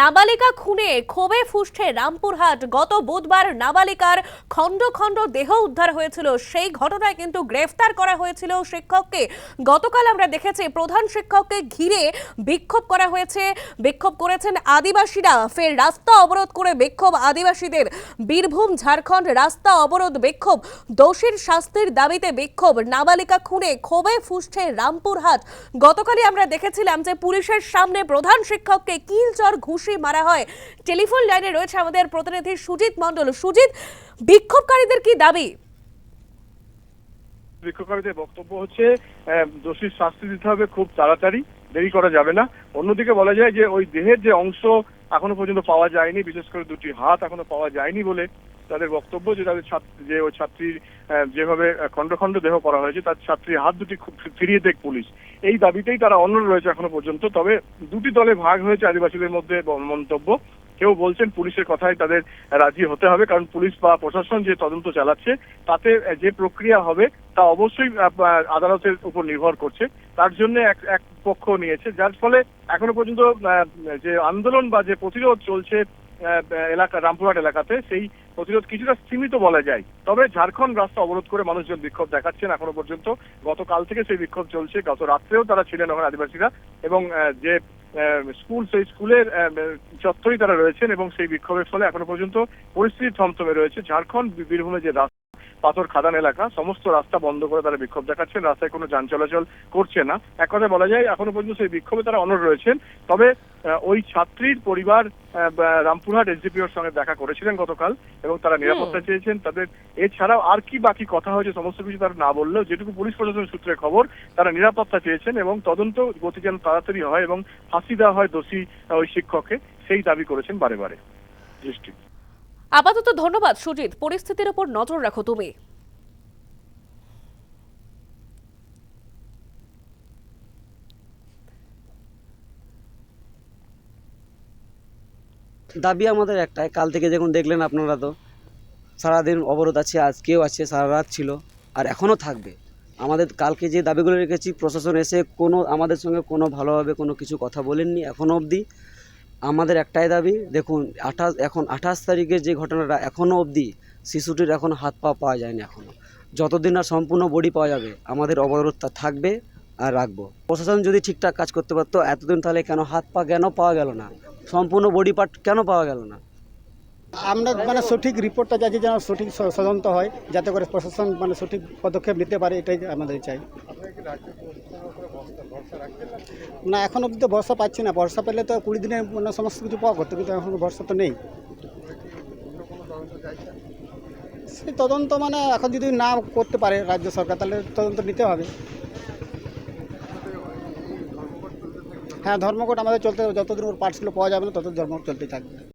নাবালিকা খুনে ক্ষোভে ফুসছে রামপুরহাট। গত বুধবার নাবালিকার খণ্ড খণ্ড দেহ উদ্ধার হয়েছিল। সেই ঘটনায় কিন্তু গ্রেফতার করা হয়েছিল শিক্ষককে। গতকাল আমরা দেখেছি প্রধান শিক্ষককে ঘিরে বিক্ষোভ করা হয়েছে। বিক্ষোভ করেছেন আদিবাসীরা। ফের রাস্তা অবরোধ করে বিক্ষোভ আদিবাসীদের। বীরভূম, ঝাড়খণ্ড রাস্তা অবরোধ বিক্ষোভ। দোষীর শাস্তির দাবিতে বিক্ষোভ। নাবালিকা খুনে ক্ষোভে ফুসছে রামপুরহাট। গতকালই আমরা দেখেছিলাম যে পুলিশের সামনে প্রধান শিক্ষককে কিলচর ঘুষি মারা হয়। টেলিফোন লাইনে রয়েছে আমাদের প্রতিনিধি সুজিত মণ্ডল। সুজিত, বিক্ষোভকারীদের কি দাবি? বিক্ষোভকারীদের বক্তব্য হচ্ছে দোষীর শাস্তি দিতে হবে, খুব তাড়াতাড়ি, দেরি করা যাবে না। অন্যদিকে বলা যায় যে ওই দেহের যে অংশ এখনও পর্যন্ত পাওয়া যায়নি, বিশেষ করে দুটি হাত এখনও পাওয়া যায়নি বলে তাদের বক্তব্য যে তাদের যে ওই ছাত্রীর যেভাবে খণ্ড খণ্ড দেহ করা হয়েছে, তার ছাত্রীর হাত দুটি ফিরিয়ে দেখ পুলিশ। এই দাবিতেই তারা অনড় রয়েছে এখনও পর্যন্ত, তবে দুটি দলে ভাগ হয়েছে আদিবাসীদের মধ্যে মন্তব্য। কেউ বলছেন পুলিশের কথায় তাদের রাজি হতে হবে, কারণ পুলিশ বা প্রশাসন যে তদন্ত চালাচ্ছে, তাতে যে প্রক্রিয়া হবে, তা অবশ্যই আদালতের উপর নির্ভর করছে। তার জন্য এক এক পক্ষ নিয়েছে, যার ফলে এখনও পর্যন্ত যে আন্দোলন বা যে প্রতিরোধ চলছে এলাকা, রামপুরহাট এলাকাতে সেই প্রতিরোধ কিছুটা সীমিত বলা যায়। তবে ঝাড়খণ্ড রাস্তা অবরোধ করে মানুষজন বিক্ষোভ দেখাচ্ছেন এখনও পর্যন্ত। গতকাল থেকে সেই বিক্ষোভ চলছে। গত রাত্রেও তারা ছিলেন ওখানে আদিবাসীরা এবং যে স্কুল, সেই স্কুলের চত্বরই তারা রয়েছেন এবং সেই বিক্ষোভের ফলে এখনও পর্যন্ত পরিস্থিতি থমথমে রয়েছে। ঝাড়খণ্ড বীরভূমে যে রাস্তা পাথর খাদান এলাকা সমস্ত রাস্তা বন্ধ করে তারা বিক্ষোভ দেখাচ্ছেন রাস্তায় কোনো যান চলাচল করছে না। এক কথায় বলা যায় এখনও পর্যন্ত সেই বিক্ষোভে তারা অনড় রয়েছেন। তবে ওই ছাত্রীর পরিবার রামপুরহাট এসডিপিওর সঙ্গে দেখা করেছিলেন গতকাল এবং তারা নিরাপত্তা চেয়েছেন। তাদের এছাড়াও আর কি বাকি কথা হয়েছে সমস্ত কিছু তারা না বললেও যেটুকু পুলিশ প্রশাসন সূত্রে খবর তারা নিরাপত্তা চেয়েছেন এবং তদন্ত গতি যেন তাড়াতাড়ি হয় এবং ফাঁসি দেওয়া হয় দোষী ওই শিক্ষককে সেই দাবি করেছেন বারে বারে। দৃষ্টি। আপাতত ধন্যবাদ, সুজিত। পরিস্থিতির উপর নজর রাখো তুমি। দাবি আমাদের একটাই, কাল থেকে যখন দেখলেন আপনারা তো, সারাদিন অবরোধ আছে আজকেও আছে, সারা রাত ছিল, আর এখনও থাকবে। আমাদের কালকে যে দাবিগুলো রেখেছি, প্রশাসন এসে কোনো, আমাদের সঙ্গে কোনো ভালোভাবে কোনো কিছু কথা বলেননি, এখনও অবধি। আমাদের একটাই দাবি, দেখুন, আঠাশ, এখন আঠাশ তারিখের যে ঘটনাটা এখনও অবধি শিশুটির এখন হাত পা পাওয়া যায়নি এখনও। যতদিন না সম্পূর্ণ বডি পাওয়া যাবে, আমাদের অবরোধটা থাকবে আর রাখব। প্রশাসন যদি ঠিকঠাক কাজ করতে পারতো, এতদিন তাহলে কেন হাত পা কেন পাওয়া গেল না? সম্পূর্ণ বডি পার্ট কেন পাওয়া গেল না? আমরা মানে সঠিক রিপোর্টটা চাইছি যেন সঠিক তদন্ত হয়, যাতে করে প্রশাসন মানে সঠিক পদক্ষেপ নিতে পারে, এটাই আমাদের চাই। না, এখন অব্দি তো ভরসা পাচ্ছি না। বর্ষা পেলে তো কুড়ি দিনে মানে সমস্ত কিছু পাওয়া করতো কিন্তু এখন ভরসা তো নেই। সেই তদন্ত মানে এখন যদি না করতে পারে রাজ্য সরকার, তাহলে তদন্ত নিতে হবে। হ্যাঁ ধর্মঘট আমাদের চলতে, যতদিন ওর পার্টসগুলো পাওয়া যাবে না, ততদিন ধর্মঘট চলতেই থাকবে।